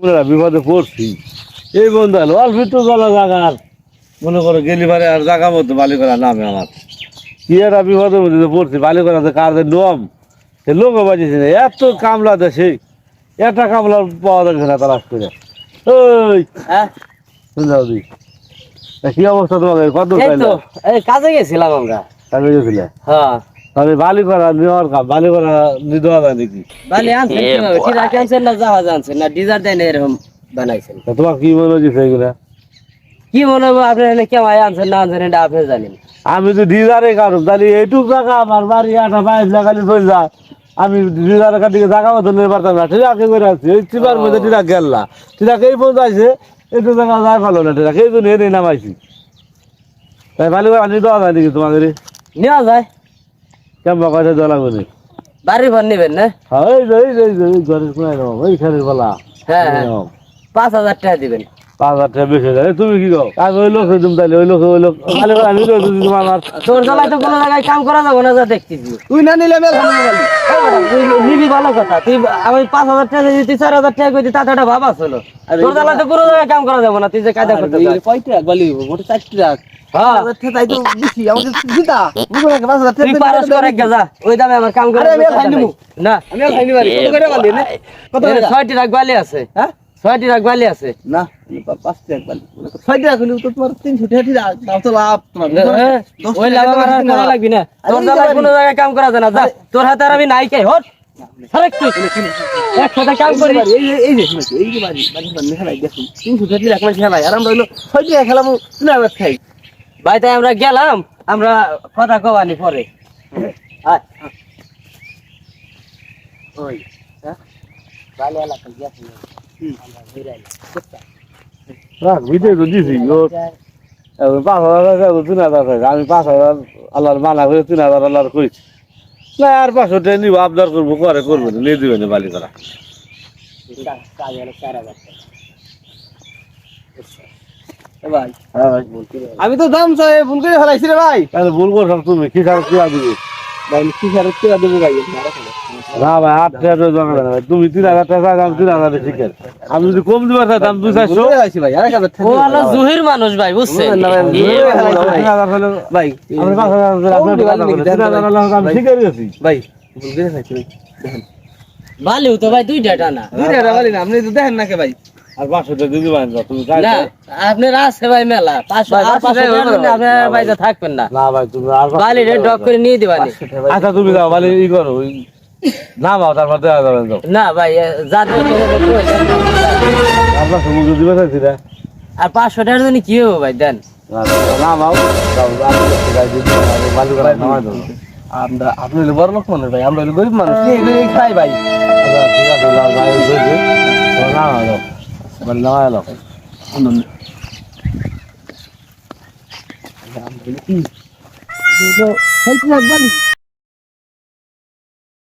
আমরা বিপদে পড়ছি। এই বন্ধু হলো অল্প একটু জলা জাগার মনে করো গেলি পারে আর জাগা মতো বালি করা নামে আমার। কি একটা বিপদের মধ্যে পড়ছি বালি করা যে কার যে নিয়ম সে লোক বাজিয়েছে না এত কামলা দেশে একটা কামলা পাওয়া যাচ্ছে না তালাশ করে ওই হ্যাঁ? কি অবস্থা তোমাদের? কত কাজে গেছিলাম আমরা। কাজে গেছিলে? হ্যাঁ। তাহলে বালি করা নেওয়ার কাম বালি করা নিতে নাকি? বালি আনছেন কীভাবে? ঠিক আনছেন না জাহাজ আনছেন না ডিজার দেন এরকম বানাইছেন? তোমার কি মনে হচ্ছে এগুলা? কি মনে হবে আপনি এনে কেমন আনছেন না আনছেন এটা আপনি জানেন। আমি তো ডিজারে কারণ তাহলে এইটুক জায়গা আমার বাড়ি আটা বাইশ লাগালি চলে যায়। আমি ডিজারে কাটিকে জায়গা মতো নিতে পারতাম না। ঠিক আছে করে আসছি এই চিপার মধ্যে টিরা গেল্লা টিরাকে এই পর্যন্ত আছে একটু জায়গা যায় ভালো না টিরাকে। এই জন্য এনে নামাইছি। তাই ভালো করে আনি দেওয়া যায় নাকি তোমাদের? নেওয়া যায়। কেমন কথা দেওয়া লাগবে না বাড়ির ঘর নেবেন না হ্যাঁ ঘরের কোনায় নাও ওই খেলের বলা হ্যাঁ হ্যাঁ পাঁচ হাজার টাকা দিবেন পাঁচ হাজার টাকা বেশি হয়ে তুমি কি কো আমি ওই লোক তুমি তাহলে ওই লোক ওই লোক করে আমি দিই তোমার আমার তোর জ্বালায় তো কোনো জায়গায় কাম করা যাব না যা দেখতেছি তুই না নিলে মেল হামলে গেলি তুই নিবি ভালো কথা তুই আমি পাঁচ হাজার টাকা দিই তুই চার হাজার টাকা কইতি তাতে একটা ভাব আসলো। তোর জ্বালায় তো কোনো জায়গায় কাম করা যাব না তুই যে কায়দা করতে। কয়টা রাখ বলি মোটে চারটি রাখ। হ্যাঁ। দিতা খাই করে ছয়টি রাখ বালি আছে। হ্যাঁ? ছয়টি রাখ বালি আছে। না পাঁচটি রাখ বালি। ছয়টি রাখ হলে তোমার তিনশো টাকা রাখ তো লাভ তোমার ওই লাভ আমার করা লাগবি না। তোর কোনো জায়গায় কাম করা যায় না। তোর হাতে আর আমি নাই কে হট। একসাথে কাম করি। এই যে এই যে শুনেছি এই যে বাড়ি বাড়ি বাড়ি খেলাই দেখুন তিনশো টাকা রাখ খেলাই আর আমরা হইল খেলাম খাই। ভাই তাই আমরা গেলাম আমরা কথা কবানি পরে। ওই ভালো এলাকা গেছি রাখ ভিতরে তো দিছি ও এখন পাঁচ হাজার টাকা তো তিন হাজার আমি পাঁচ হাজার আল্লাহর মানা করে তিন হাজার আল্লাহর কইছি না আর পাঁচশো টাকা নিব আবদার করব করে করব না নিয়ে দিবে না বালি করা হ্যাঁ আমি তো দাম চাই ভুল করে ফেলাইছি রে ভাই। তাহলে ভুল করছ তুমি কি সার কি দিবে? ভাই কি সারে কি দেবো ভাই না ভাই আট টাকা তো দরকার ভাই। তুমি তিন হাজার টাকা দাম তিন হাজার শিখেন আমি যদি কম দিবার দাম দুই চারশো। ভাই এক হাজার ও আল্লাহ জহির মানুষ ভাই আমি পাঁচ হাজার আপনার তিন হাজার ভুল করে দেখেন বালিও তো ভাই দুইটা টানা। দুই টাকা বলি না আপনি তো দেখেন না কে ভাই। আর পাঁচশো টাকা দিতে পারেন না তুমি না? আপনার আছে ভাই মেলা পাঁচশো আর আপনার। বাইরে থাকবেন না না ভাই তুমি আর বালি রে টাকা ড্রপ করে নিয়ে দিবানি আচ্ছা তুমি যাও মানে ই করো না বাও তারপর দেওয়া যাবে না ভাই যা দিবে আপনার সমুদ্র দিবে না আর পাঁচশো টাকার জন্য কি হবে ভাই দেন না বালি দেবো আমরা আপনি বড় লোক মানুষ ভাই আমরা গরিব মানুষ খাই ভাই আচ্ছা ঠিক আছে বালি নামাই এলো কি খাইতে রাখ বালি